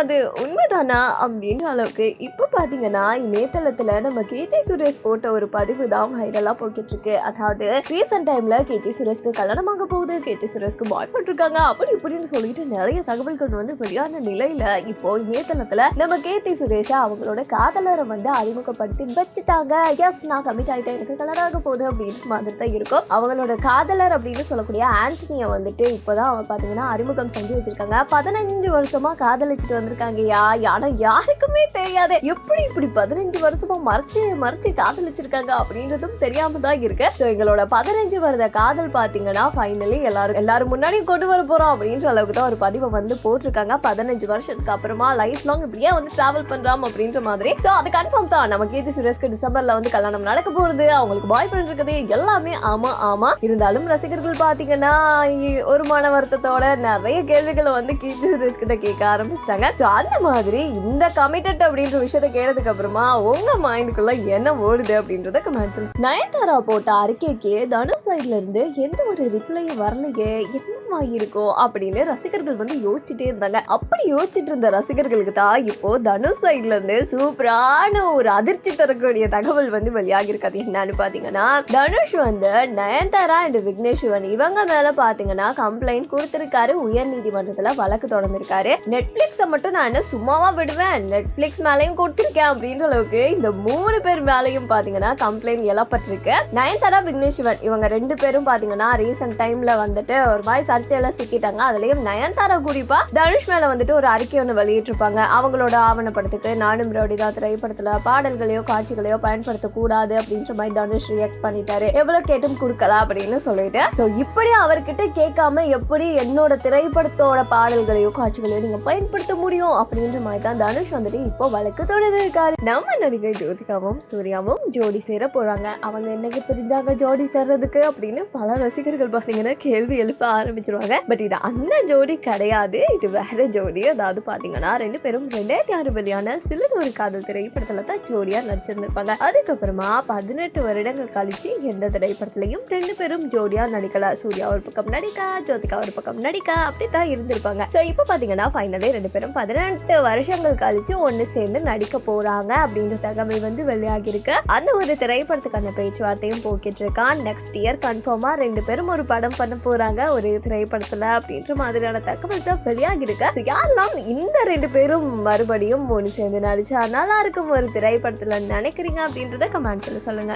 அது உண்மைதானா அப்படின்ற அளவுக்கு இப்போ பார்த்தீங்கன்னா இணையதளத்தில் நம்ம கீர்த்தி சுரேஷ் போட்ட ஒரு பதிவு தான் வைரலாக போய்கிட்டு இருக்கு அதாவது ரீசெண்ட் டைமில் கீர்த்தி சுரேஷ்க்கு கல்யாணமாக போகுது. கீர்த்தி சுரேஷ்க்கு பாய் பண்ணிருக்காங்க அப்படி இப்படின்னு சொல்லிட்டு நிறைய தகவல்கள் வந்து வெளியான நிலையில் இப்போ இணையதளத்தில் நம்ம கீர்த்தி சுரேஷை அவங்களோட காதலரை வந்து அறிமுகப்படுத்தி வச்சுட்டாங்க. எஸ் நான் கமிட் ஆகிட்டேன் எனக்கு கல்யாணமாக போகுது அப்படின்னு மாதிரி தான் இருக்கும். அவங்களோட காதலர் அப்படின்னு சொல்லக்கூடிய ஆண்டனியை வந்துட்டு இப்போதான் அவங்க பார்த்தீங்கன்னா அறிமுகம் செஞ்சு வச்சிருக்காங்க. பதினஞ்சு வருஷமா காதலிச்சுட்டு வந்து வந்திருக்காங்கய்யா. ஆனா யாருக்குமே தெரியாது. எப்படி இப்படி பதினஞ்சு வருஷமா மறைச்சு மறைச்சு காதலிச்சிருக்காங்க அப்படின்றதும் தெரியாம தான் இருக்கு. ஸோ எங்களோட பதினஞ்சு வருட காதல் பாத்தீங்கன்னா ஃபைனலி எல்லாரும் எல்லாரும் முன்னாடியும் கொண்டு வர போறோம் அப்படின்ற அளவுக்கு தான் ஒரு பதிவை வந்து போட்டிருக்காங்க. பதினஞ்சு வருஷத்துக்கு அப்புறமா லைஃப் லாங் இப்படியே வந்து டிராவல் பண்றாம் அப்படின்ற மாதிரி. ஸோ அது கன்ஃபார்ம் தான். நம்ம கீர்த்தி சுரேஷ்க்கு டிசம்பர்ல வந்து கல்யாணம் நடக்க போறது அவங்களுக்கு பாய் ஃப்ரெண்ட் இருக்குது. எல்லாமே ஆமா ஆமா. இருந்தாலும் ரசிகர்கள் பாத்தீங்கன்னா ஒரு மன வருத்தத்தோட நிறைய கேள்விகளை வந்து கீர்த்தி சுரேஷ் கிட்ட கேட்க ஆரம்பிச்சிட்டாங்க. ஸோ அந்த மாதிரி இந்த கமிட்டட் அப்படின்ற விஷயத்த கேட்டதுக்கு அப்புறமா உங்க மைண்டுக்குள்ள என்ன ஓடுது அப்படின்றத கமெண்ட்ஸ் நயன்தாரா போட்ட அறிக்கைக்கு தனுஷ் சைட்ல இருந்து எந்த ஒரு ரிப்ளையும் வரலையே என்ன இருக்கும் அப்படின்னு ரசிகர்கள் வந்து யோசிச்சுட்டே இருந்தாங்க. அப்படி யோசிச்சுட்டு இருந்த ரசிகர்களுக்கு தான் இப்போ தனுஷ் சைட்ல இருந்து சூப்பரான ஒரு அதிர்ச்சி தரக்கூடிய தகவல் வந்து வெளியாகி இருக்கு அது என்னன்னு பாத்தீங்கன்னா தனுஷ் வந்து நயன்தாரா அண்ட் விக்னேஷ் சிவன் இவங்க மேல பாத்தீங்கன்னா கம்ப்ளைண்ட் கொடுத்திருக்காரு. உயர் நீதிமன்றத்துல வழக்கு தொடர்ந்திருக்காரு. நெட்ஃபிளிக்ஸை மட்டும் நான் என்ன சும்மாவா விடுவேன்? நெட்ஃபிளிக்ஸ் மேலேயும் கொடுத்திருக்கேன் அப்படின்ற அளவுக்கு இந்த மூணு பேர் மேலேயும் பாத்தீங்கன்னா கம்ப்ளைண்ட் எழப்பட்டிருக்கு நயன்தாரா விக்னேஷ் சிவன் இவங்க ரெண்டு பேரும் பாத்தீங்கன்னா ரீசெண்ட் டைம்ல வந்துட்டு ஒரு மாதிரி சர்ச்சையில சிக்கிட்டாங்க. அதுலயும் நயன்தாரா குறிப்பா தனுஷ் மேல வந்துட்டு ஒரு அறிக்கை ஒன்று வெளியிட்டிருப்பாங்க. அவங்களோட ஆவணப்படத்துக்கு நானும் ரவுடிதா திரைப்படத்துல பாடல்களையோ காட்சிகளையோ பயன்படுத்தக்கூடாது அப்படின்ற மாதிரி தனுஷ் ரியாக்ட் பண்ணிட்டாரு. எவ்வளவு கேட்டும் கொடுக்கலாம் அப்படின்னு சொல்லிட்டு. சோ இப்படி அவர்கிட்ட கேட்காம எப்படி என்னோட திரைப்படத்தோட பாடல்களையோ காட்சிகளையோ நீங்க பயன்படுத்த முடியும் அப்படின்ற மாதிரி தான் தனுஷ் வந்துட்டு இப்போ வழக்கு தொடர்ந்து இருக்காரு. நம்ம நடிகை ஜோதிகாவும் சூர்யாவும் ஜோடி சேர போறாங்க. அவங்க என்னைக்கு பிரிஞ்சாங்க ஜோடி சேர்றதுக்கு அப்படின்னு பல ரசிகர்கள் பாத்தீங்கன்னா கேள்வி எழுப்ப ஆரம்பிச்சிருவாங்க பட் இது அந்த ஜோடி கிடையாது. இது வேற ஜோடி. அதாவது பாத்தீங்கன்னா ரெண்டு பேரும் ரெண்டாயிரத்தி ஆறு வெளியான சிலர் ஒரு காதல் திரைப்படத்துல தான் ஜோடியா நடிச்சிருந்திருப்பாங்க. அதுக்கப்புறமா பதினெட்டு வருடங்கள் கழிச்சு எந்த திரைப்படத்திலையும் ரெண்டு பேரும் ஜோடியா நடிக்கல. சூர்யா ஒரு பக்கம் நடிக்கா ஜோதிகா ஒரு பக்கம் நடிக்கா அப்படி தான் இருந்திருப்பாங்க. ஸோ இப்போ பாத்தீங்கன்னா ஃபைனலே ரெண்டு பேரும் பதினெட்டு வருஷங்கள் கழிச்சு ஒன்று சேர்ந்து நடிக்க போறாங்க அப்படின்ற தகவல் வந்து வெளியாகி இருக்கு அந்த ஒரு திரைப்படத்துக்கான பேச்சுவார்த்தையும் போக்கிட்டு இருக்கான். நெக்ஸ்ட் இயர் கன்ஃபார்மா ரெண்டு பேரும் ஒரு படம் பண்ண போறாங்க. ஒரு திரைப்படத்துல அப்படின்ற மாதிரியான தகவல் தான் வெளியாகிருக்கு யாரெல்லாம் இந்த ரெண்டு பேரும் மறுபடியும் ஒன்று சேர்ந்து நடிச்சா நல்லா இருக்கும் ஒரு திரைப்படத்துல நினைக்கிறீங்க அப்படின்றத கமெண்ட்ஸில் சொல்லுங்க.